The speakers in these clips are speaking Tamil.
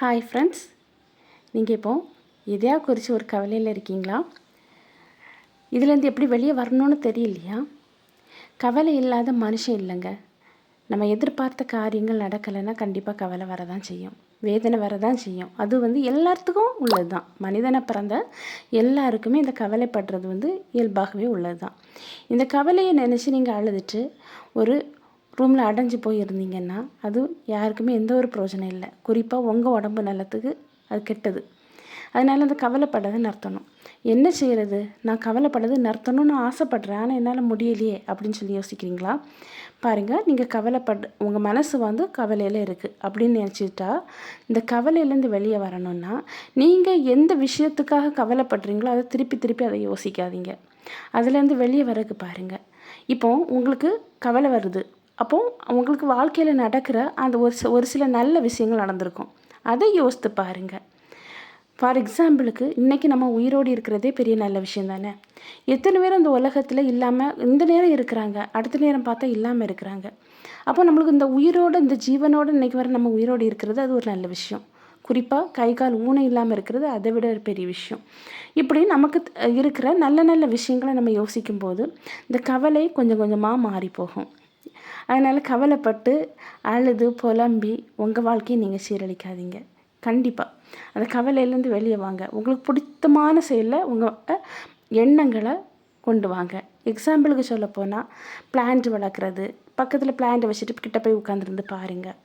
ஹாய் ஃப்ரெண்ட்ஸ் நீங்கள் இப்போது எதையாக குறித்து ஒரு கவலையில் இருக்கீங்களா? இதுலேருந்து எப்படி வெளியே வரணும்னு தெரியலையா? கவலை இல்லாத மனுஷன் இல்லைங்க. நம்ம எதிர்பார்த்த காரியங்கள் நடக்கலைன்னா கண்டிப்பாக கவலை வரதான் செய்யும். வேதனை வரதான் செய்யும். அது வந்து எல்லாத்துக்கும் உள்ளது தான் மனிதனை பிறந்த எல்லாருக்குமே இந்த கவலைப்படுறது வந்து இயல்பாகவே உள்ளது தான் இந்த கவலையை நினச்சி நீங்கள் அழுதுட்டு ஒரு ரூமில் அடைஞ்சு போயிருந்தீங்கன்னா அது யாருக்குமே எந்த ஒரு பிரயோஜனம் இல்லை. குறிப்பாக உங்கள் உடம்பு நலத்துக்கு அது கெட்டது. அதனால் அந்த கவலைப்படாத நிறுத்தணும். என்ன செய்கிறது நான் கவலைப்படாது நிறுத்தணும்னு ஆசைப்பட்றேன். ஆனால் என்னால் முடியலையே அப்படின்னு சொல்லி யோசிக்கிறீங்களா? பாருங்கள் நீங்கள் கவலைப்பட உங்கள் மனசு வந்து கவலையில் இருக்குது அப்படின்னு நினச்சிட்டா இந்த கவலையிலேருந்து வெளியே வரணும்னா நீங்கள் எந்த விஷயத்துக்காக கவலைப்படுறீங்களோ அதை திருப்பி திருப்பி அதை யோசிக்காதீங்க. அதுலேருந்து வெளியே வரக்கு பாருங்கள் இப்போ உங்களுக்கு கவலை வருது. அப்போது அவங்களுக்கு வாழ்க்கையில் நடக்கிற அந்த ஒரு ஒரு சில நல்ல விஷயங்கள் நடந்திருக்கும். அதை யோசித்து பாருங்கள் ஃபார் எக்ஸாம்பிளுக்கு இன்றைக்கி நம்ம உயிரோடு இருக்கிறதே பெரிய நல்ல விஷயம் தானே? எத்தனை பேர் இந்த உலகத்தில் இல்லாமல் இந்த நேரம் இருக்கிறாங்க அடுத்த நேரம் பார்த்தா இல்லாமல் இருக்கிறாங்க. அப்போ நம்மளுக்கு இந்த உயிரோடு இந்த ஜீவனோடு இன்றைக்கி வர நம்ம உயிரோடு இருக்கிறது அது ஒரு நல்ல விஷயம். குறிப்பாக கை கால் ஊனை இல்லாமல் இருக்கிறது அதை விட ஒரு பெரிய விஷயம். இப்படி நமக்கு இருக்கிற நல்ல நல்ல விஷயங்களை நம்ம யோசிக்கும்போது இந்த கவலை கொஞ்சம் கொஞ்சமாக மாறி போகும் அதனால் கவலைப்பட்டு அழுது புலம்பி உங்கள் வாழ்க்கையை நீங்கள் சீரழிக்காதீங்க. கண்டிப்பாக அந்த கவலையிலேருந்து வெளியே வாங்க. உங்களுக்கு பிடித்தமான செயலில் உங்கள் எண்ணங்களை கொண்டு வாங்க. எக்ஸாம்பிளுக்கு சொல்ல போனால் பிளான்ட் வளர்க்குறது பக்கத்தில் பிளான்ட் வச்சுட்டு கிட்ட போய் உட்காந்துருந்து பாருங்கள்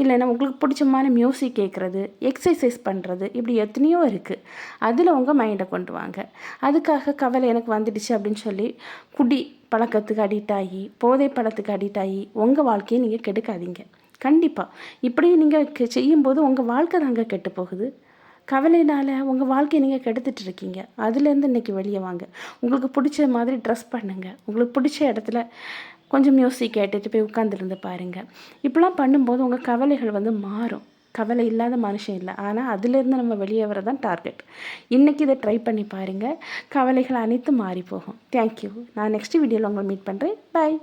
இல்லைன்னா உங்களுக்கு பிடிச்சமான மியூசிக் கேட்குறது எக்ஸசைஸ் பண்ணுறது இப்படி எத்தனையோ இருக்குது அதில் உங்கள் மைண்டை கொண்டு வாங்க. அதுக்காக கவலை எனக்கு வந்துடுச்சு அப்படின்னு சொல்லி குடி பழக்கத்துக்கு அடிக்ட் ஆகி போதை பழத்துக்கு அடிக்ட் ஆகி உங்கள் வாழ்க்கையை நீங்கள் கெடுக்காதீங்க. கண்டிப்பாக இப்படி நீங்கள் செய்யும்போது உங்கள் வாழ்க்கை தாங்க கெட்டு போகுது. கவலையினால் உங்கள் வாழ்க்கையை நீங்கள் கெடுத்துட்டு இருக்கீங்க. அதுலேருந்து இன்றைக்கி வெளியே வாங்க. உங்களுக்கு பிடிச்ச மாதிரி ட்ரெஸ் பண்ணுங்கள் உங்களுக்கு பிடிச்ச இடத்துல கொஞ்சம் மியூசிக் கேட்டுட்டு போய் உட்காந்துருந்து பாருங்கள் இப்படிலாம் பண்ணும்போது உங்கள் கவலைகள் வந்து மாறும். கவலை இல்லாத மனுஷன் இல்லை. ஆனால் அதுலேருந்து நம்ம வெளியே வர தான் டார்கெட் இன்றைக்கி இதை ட்ரை பண்ணி பாருங்கள் கவலைகள் அனைத்தும் மாறி போகும் தேங்க்யூ நான் நெக்ஸ்ட் வீடியோவில் உங்களை மீட் பண்ணுறேன் பாய்